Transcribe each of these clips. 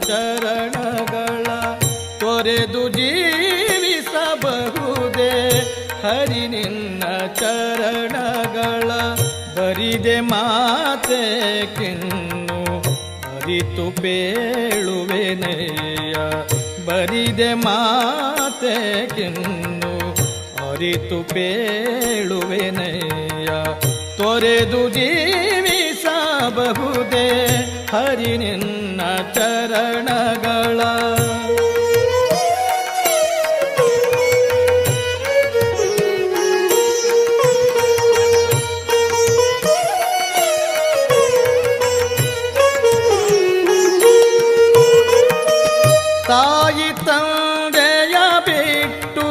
ಚರಣಗಳ ತೊರೆದು ಜೀವಿಸಬಹುದೇ? ಹರಿ ನಿನ್ನ ಚರಣಗಳ ಬರಿದೆ ಮಾತೆ ಕಿನ್ನು. ಅರಿತು ಪೇಳುವೆನೆಯ ಬರಿದೆ ಮಾತೆ ಕಿನ್ನು. ಅರಿತು ಪೇಳುವೆನೆಯ ತೊರೆದು ಜೀವಿಸಬಹುದೇ? ಹರಿ ನಿನ್ನ ಚರಣಗಳ. ತಾಯಿ ತಂದೆಯ ಬಿಟ್ಟು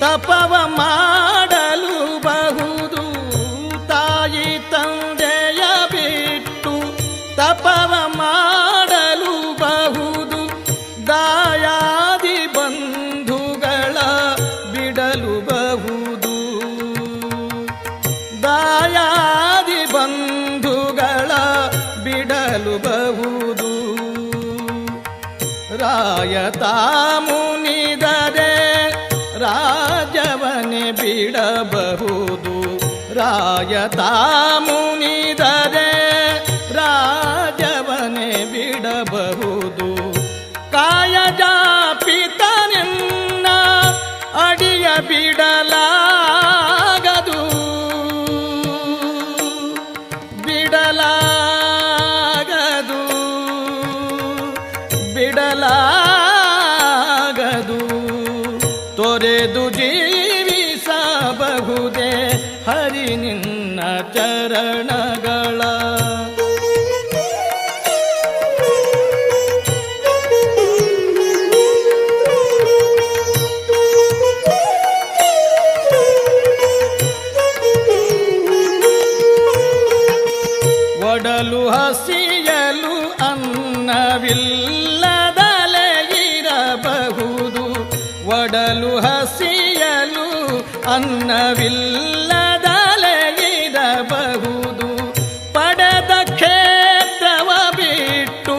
ತಪವ ಮಾಡಲು ಬಹುದು. ತಾಯಿ ತಂದೆಯ ಬಿಟ್ಟು ತಪವ ರಾಯತ ಮುನಿದರೆ ರಾಜವನೆ ಬಿಡಬಹುದು. ರಾಯತಾಮುನಿ ಬಿಡಲಾಗದು. ತೊರೆದು ಜೀವಿಸಬಹುದೇ ಹರಿ ನಿನ್ನ ಚರಣಗಳ ಹಸಿಯಲು ಅನ್ನವಿಲ್ಲದಲೆ ಇರಬಹುದು ಪಡೆದ ಕ್ಷೇತ್ರವ ಬಿಟ್ಟು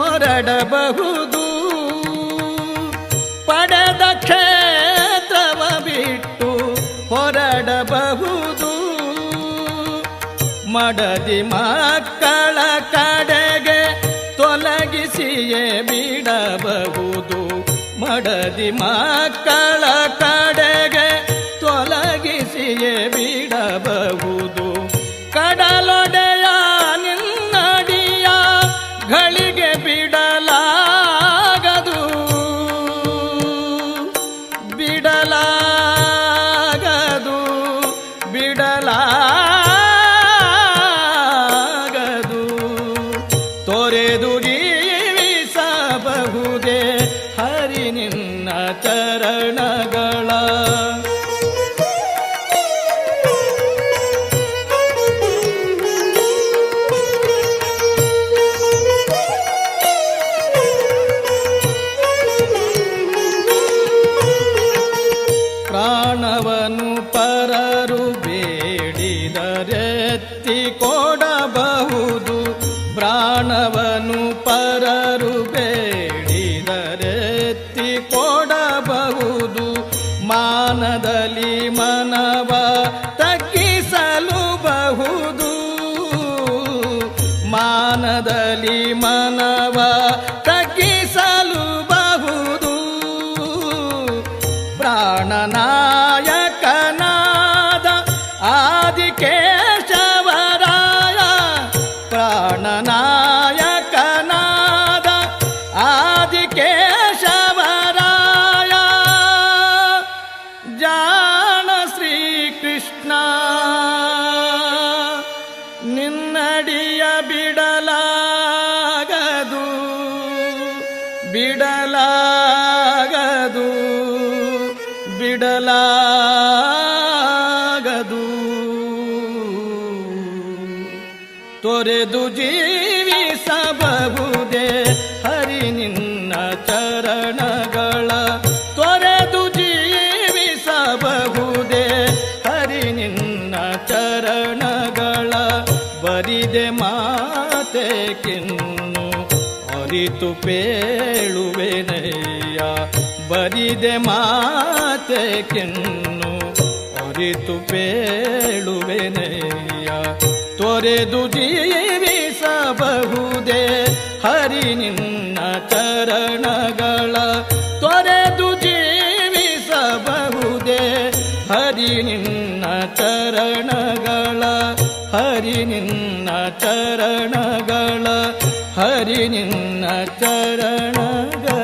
ಹೊರಡಬಹುದು. ಪಡೆದ ಕ್ಷೇತ್ರವ ಬಿಟ್ಟು ಹೊರಡಬಹುದು. ಮಡದಿ ಮಕ್ಕಳ ಮಡದಿ ಮಕ್ಕಳ ಹರಿ ನಿನ್ನ ಚರಣಗಳ. ಪ್ರಾಣವನು ಪರರು ಬೇಡಿದರೆತ್ತಿ ಕೊಡಬಹುದು ಮನವ ತಗ್ಗಿಸಲು ಬಹುದು. ಮಾನದಲ್ಲಿ ಮನವ ತಗ್ಗಿಸಲು ಬಹುದು. ಪ್ರಾಣನಾಯಕನಾದ ಬಿಡಲಾಗದು ಬಿಡಲಾಗದು. ತೊರೆದು ಜೀವಿಸ ಅರಿತು ಪೇಳುವೆನಯ್ಯ. ಬರಿದೆ ಮಾತೆ ಕೆನ್ನು ಅರಿತು ಪೇಳುವೆನಯ್ಯ. ತೊರೆದು ಜೀವಿಸಬಹುದೇ ಹರಿ ನಿನ್ನ ಚರಣಗಳ. ತೊರೆದು ಜೀವಿಸಬಹುದೇ ಹರಿ ನಿನ್ನ ಚರಣಗಳ. ಹರಿ ನಿನ್ನ ಚರಣಗಳ. ಹರಿ ನಿನ್ನ ಚರಣಗಳ